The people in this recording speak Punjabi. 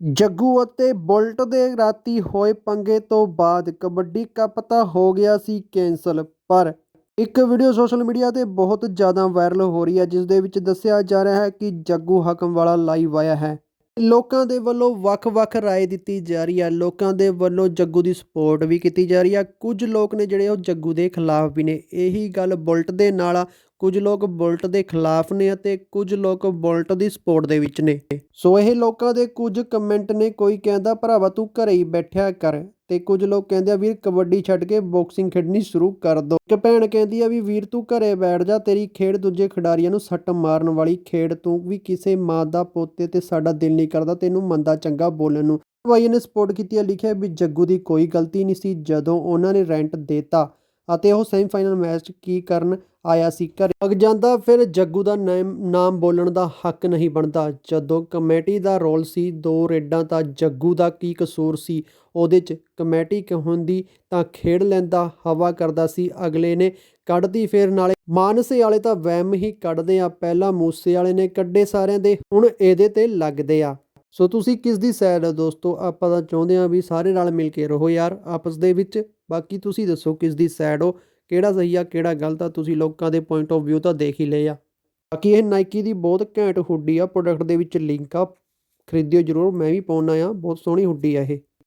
ਜੱਗੂ ਅਤੇ ਬੁਲਟ ਦੇ ਰਾਤੀ ਹੋਏ ਪੰਗੇ ਤੋਂ ਬਾਅਦ ਕਬੱਡੀ ਕੱਪ ਤਾਂ ਹੋ ਗਿਆ ਸੀ ਕੈਂਸਲ, ਪਰ ਇੱਕ ਵੀਡੀਓ ਸੋਸ਼ਲ ਮੀਡੀਆ ਤੇ ਬਹੁਤ ਜ਼ਿਆਦਾ ਵਾਇਰਲ ਹੋ ਰਹੀ ਹੈ, ਜਿਸ ਦੇ ਵਿੱਚ ਦੱਸਿਆ ਜਾ ਰਿਹਾ ਹੈ ਕਿ ਜੱਗੂ ਹਕਮ ਵਾਲਾ ਲਾਈਵ ਆਇਆ ਹੈ। ਲੋਕਾਂ ਦੇ ਵੱਲੋਂ ਵੱਖ-ਵੱਖ ਰਾਏ ਦਿੱਤੀ ਜਾ ਰਹੀ ਹੈ। ਲੋਕਾਂ ਦੇ ਵੱਲੋਂ ਜੱਗੂ ਦੀ ਸਪੋਰਟ ਵੀ ਕੀਤੀ ਜਾ ਰਹੀ ਹੈ। ਕੁਝ ਲੋਕ ਨੇ ਜਿਹੜੇ ਉਹ ਜੱਗੂ ਦੇ ਖਿਲਾਫ ਵੀ ਨੇ। ਇਹੀ ਗੱਲ ਬੁਲਟ ਦੇ ਨਾਲ ਕੁਝ ਲੋਕ ਬੁਲਟ ਦੇ ਖਿਲਾਫ ਨੇ ਅਤੇ ਕੁਝ ਲੋਕ ਬੁਲਟ ਦੀ ਸਪੋਰਟ ਦੇ ਵਿੱਚ ਨੇ। ਸੋ ਇਹ ਲੋਕਾਂ ਦੇ ਕੁਝ ਕਮੈਂਟ ਨੇ, ਕੋਈ ਕਹਿੰਦਾ, ਭਰਾਵਾ, ਤੂੰ ਘਰੇ ਹੀ ਬੈਠਿਆ ਕਰ। ਤੇ ਕੁਝ ਲੋਕ ਕਹਿੰਦੇ ਆ, ਵੀਰ, ਕਬੱਡੀ ਛੱਡ ਕੇ ਬਾਕਸਿੰਗ ਖੇਡਣੀ ਸ਼ੁਰੂ ਕਰ ਦੋ। ਇੱਕ ਭੈਣ ਕਹਿੰਦੀ ਆ ਵੀ, ਵੀਰ, ਤੂੰ ਘਰੇ ਬੈਠ ਜਾ, ਤੇਰੀ ਖੇਡ ਦੂਜੇ ਖਿਡਾਰੀਆਂ ਨੂੰ ਸੱਟ ਮਾਰਨ ਵਾਲੀ ਖੇਡ ਤੂੰ ਵੀ ਕਿਸੇ ਮਾਂ ਦਾ ਪੋਤੇ ਤੇ ਸਾਡਾ ਦਿਲ ਨਹੀਂ ਕਰਦਾ ਤੈਨੂੰ ਮੰਦਾ ਚੰਗਾ ਬੋਲਣ ਨੂੰ। ਭਾਈ ਨੇ ਸਪੋਰਟ ਕੀਤੀ ਹੈ ਲਿਖਿਆ ਵੀ, ਜੱਗੂ ਦੀ ਕੋਈ ਗਲਤੀ ਨਹੀਂ ਸੀ ਜਦੋਂ ਉਹਨਾਂ ਨੇ ਰੈਂਟ ਦੇਤਾ। ਅਤੇ ਉਹ ਸੈਮੀਫਾਈਨਲ ਮੈਚ ਕੀ ਕਰਨ ਆਇਆ ਸੀ? ਘਰ ਅਗ ਜਾਂਦਾ, ਫਿਰ ਜੱਗੂ ਦਾ ਨਾਮ ਨਾਮ ਬੋਲਣ ਦਾ ਹੱਕ ਨਹੀਂ ਬਣਦਾ। ਜਦੋਂ ਕਮੇਟੀ ਦਾ ਰੋਲ ਸੀ, ਦੋ ਰੇਡਾਂ ਤਾਂ ਜੱਗੂ ਦਾ ਕੀ ਕਸੂਰ ਸੀ? ਉਹਦੇ 'ਚ ਕਮੇਟੀ ਕਿ ਤਾਂ ਖੇਡ ਲੈਂਦਾ, ਹਵਾ ਕਰਦਾ ਸੀ। ਅਗਲੇ ਨੇ ਕੱਢਦੀ ਫੇਰ ਨਾਲੇ। ਮਾਨਸੇ ਵਾਲੇ ਤਾਂ ਵਹਿਮ ਹੀ ਕੱਢਦੇ ਆ। ਪਹਿਲਾਂ ਮੂਸੇ ਵਾਲੇ ਨੇ ਕੱਢੇ ਸਾਰਿਆਂ ਦੇ, ਹੁਣ ਇਹਦੇ ਤੇ ਲੱਗਦੇ ਆ। ਸੋ ਤੁਸੀਂ ਕਿਸ ਦੀ ਸਾਈਡ ਹੋ ਦੋਸਤੋ? ਆਪਾਂ ਤਾਂ ਚਾਹੁੰਦੇ ਆ ਵੀ ਸਾਰੇ ਨਾਲ ਮਿਲ ਕੇ ਰਹੋ ਯਾਰ, ਆਪਸ ਦੇ ਵਿੱਚ। ਬਾਕੀ ਤੁਸੀਂ ਦੱਸੋ ਕਿਸ ਦੀ ਸਾਈਡ ਹੋ? ਕਿਹੜਾ ਸਹੀ ਆ, ਕਿਹੜਾ ਗਲਤ ਆ? ਤੁਸੀਂ ਲੋਕਾਂ ਦੇ ਪੁਆਇੰਟ ਆਫ View ਤਾਂ ਦੇਖ ਹੀ ਲਏ ਆ। ਬਾਕੀ ਇਹ ਨਾਈਕੀ ਦੀ ਬਹੁਤ ਘੈਂਟ ਹੁੱਡੀ ਆ ਪ੍ਰੋਡਕਟ ਦੇ ਵਿੱਚ ਲਿੰਕ ਆ। ਖਰੀਦਿਓ ਜਰੂਰ, ਮੈਂ ਵੀ ਪਾਉਣਾ ਆ। ਬਹੁਤ ਸੋਹਣੀ ਹੁੱਡੀ ਆ ਇਹ।